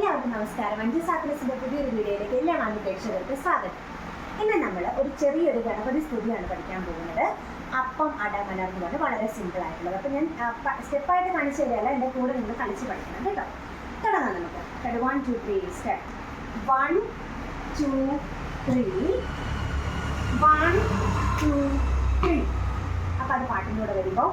എല്ലാവർക്കും നമസ്കാരം. അഞ്ച് സാക്രസിന്റെ പുതിയൊരു വീഡിയോയിലേക്ക് എല്ലാ മാന്യ പ്രേക്ഷകർക്ക് സ്വാഗതം. ഇന്ന് നമ്മൾ ഒരു ചെറിയൊരു ഗണപതി സ്തുതിയാണ് പഠിക്കാൻ പോകുന്നത്. അപ്പം അട പറഞ്ഞ് വളരെ സിമ്പിൾ ആയിട്ടുള്ളത്. അപ്പം ഞാൻ സ്റ്റെപ്പായിട്ട് കാണിച്ചു തരികയല്ല എന്റെ കൂടെ നിങ്ങൾ കളിച്ച് പഠിക്കണം കേട്ടോ. തുടങ്ങാം നമുക്ക്. One two three step one two three one two three അപ്പം അത് പാട്ടിന്റെ കൂടെ വരുമ്പോൾ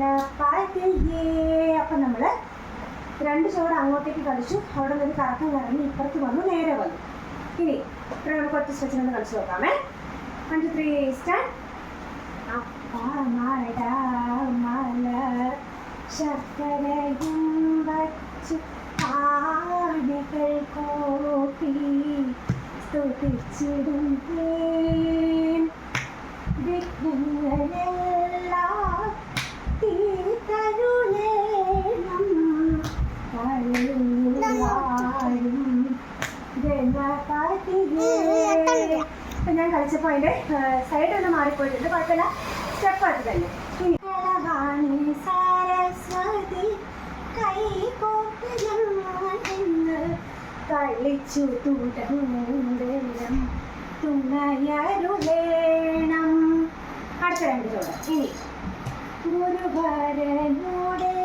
ഗണപതിയേ അപ്പൊ നമ്മൾ രണ്ട് ചുവട് അങ്ങോട്ടേക്ക് കളിച്ചു. അവിടെ നിന്ന് കറക്കം കറങ്ങി ഇപ്പുറത്ത് വന്നു നേരെ വന്നു. ഇനി ഇവിടെ നമുക്ക് ഒറ്റ സ്ട്രെച്ചിൽ ഒന്ന് കളിച്ചു നോക്കാമേ. അഞ്ച് ത്രീ സ്റ്റാൻഡ് ശർക്കരയും വച്ചു ഞാൻ കളിച്ചപ്പോൾ അതിന്റെ സൈഡ് ഒന്ന് മാറിപ്പോയിട്ടുണ്ട്. കുഴപ്പമില്ല. സ്റ്റെപ്പ് അത് തന്നെ. കളിച്ചു തുടങ്ങും തുണയരുളേണം അടുത്ത രണ്ട് ഇനി ഗുരുവരനുടെ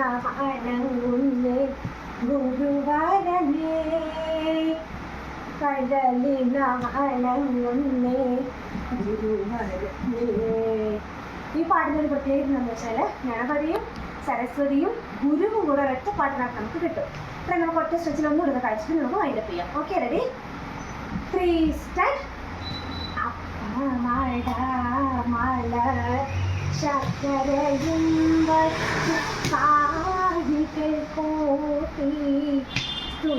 കഴലിനണങ്ങുന്നേ ഗുരുവരനേ കഴലിനണങ്ങുന്നേ ഗുരുവരനേ ഈ പാട്ടിനൊരു പ്രത്യേകത എന്താണെന്ന് വെച്ചാൽ ഗണപതിയും സരസ്വതിയും ഗുരുവും കൂടെ ഒരൊറ്റ പാട്ടിനകത്ത് നമുക്ക് കിട്ടും. അപ്പൊ നമുക്ക് ഒറ്റ സ്ട്രെച്ചിൽ ഒന്നും ഇടുന്ന കഴിച്ചിട്ട് നമുക്ക് വൈൻഡപ്പ് ചെയ്യാം. ഓക്കെ റെഡി ത്രീ സ്റ്റാർട്ട്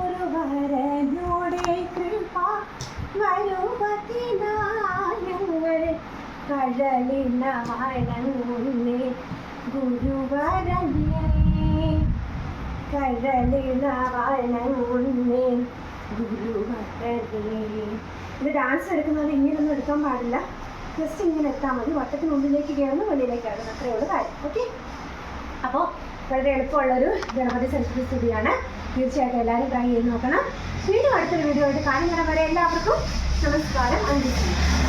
കുറുവരനോടെ കൃപ വരുവതിനായങ്ങൾ കഴലിനാഴങ്ങുന്നേ ഗുരുവരനേ കഴലിനാഴങ്ങുന്നേ ഗുരുവരനേ. ഇത് ഡാൻസ് എടുക്കുന്നത് ഇങ്ങനെയൊന്നും എടുക്കാൻ പാടില്ല. ജസ്റ്റ് ഇങ്ങനെ എത്താൽ മതി. വട്ടത്തിനുള്ളിലേക്ക് കയറുന്നു വെളിയിലേക്ക് കയറുന്നു. അത്രയേ കാര്യം. ഓക്കെ അപ്പോൾ വളരെ എളുപ്പമുള്ളൊരു ഗണപതി സരസ്വതി സ്തുതിയാണ് തീർച്ചയായിട്ടും എല്ലാവരും ട്രൈ ചെയ്ത് നോക്കണം. വീണ്ടും അടുത്തൊരു വീഡിയോ ആയിട്ട് കാണുന്ന വരെ എല്ലാവർക്കും നമസ്കാരം. അഞ്ചു